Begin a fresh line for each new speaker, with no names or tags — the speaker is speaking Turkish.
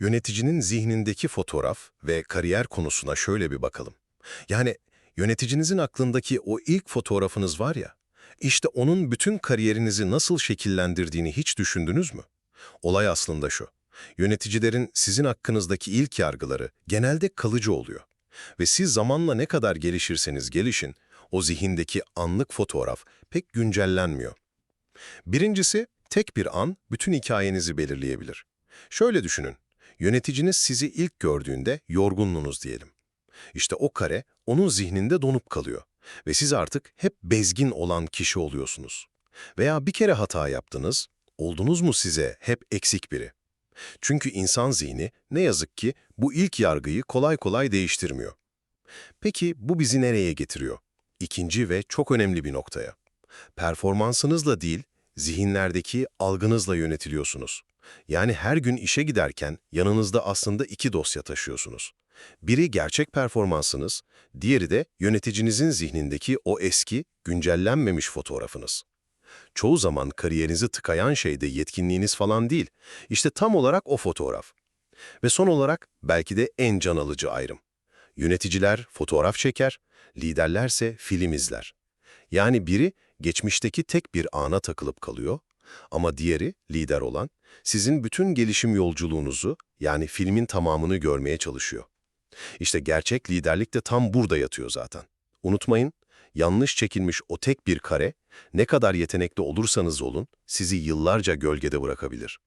Yöneticinin zihnindeki fotoğraf ve kariyer konusuna şöyle bir bakalım. Yani yöneticinizin aklındaki o ilk fotoğrafınız var ya, işte onun bütün kariyerinizi nasıl şekillendirdiğini hiç düşündünüz mü? Olay aslında şu. Yöneticilerin sizin hakkınızdaki ilk yargıları genelde kalıcı oluyor. Ve siz zamanla ne kadar gelişirseniz gelişin, o zihindeki anlık fotoğraf pek güncellenmiyor. Birincisi, tek bir an bütün hikayenizi belirleyebilir. Şöyle düşünün, yöneticiniz sizi ilk gördüğünde yorgunluğunuz diyelim. İşte o kare onun zihninde donup kalıyor ve siz artık hep bezgin olan kişi oluyorsunuz. Veya bir kere hata yaptınız, oldunuz mu size hep eksik biri? Çünkü insan zihni ne yazık ki bu ilk yargıyı kolay kolay değiştirmiyor. Peki bu bizi nereye getiriyor? İkinci ve çok önemli bir noktaya. Performansınızla değil, zihinlerdeki algınızla yönetiliyorsunuz. Yani her gün işe giderken yanınızda aslında iki dosya taşıyorsunuz. Biri gerçek performansınız, diğeri de yöneticinizin zihnindeki o eski, güncellenmemiş fotoğrafınız. Çoğu zaman kariyerinizi tıkayan şey de yetkinliğiniz falan değil. İşte tam olarak o fotoğraf. Ve son olarak belki de en can alıcı ayrım. Yöneticiler fotoğraf çeker, liderlerse film izler. Yani biri geçmişteki tek bir ana takılıp kalıyor ama diğeri, lider olan, sizin bütün gelişim yolculuğunuzu yani filmin tamamını görmeye çalışıyor. İşte gerçek liderlik de tam burada yatıyor zaten. Unutmayın, yanlış çekilmiş o tek bir kare, ne kadar yetenekli olursanız olun, sizi yıllarca gölgede bırakabilir.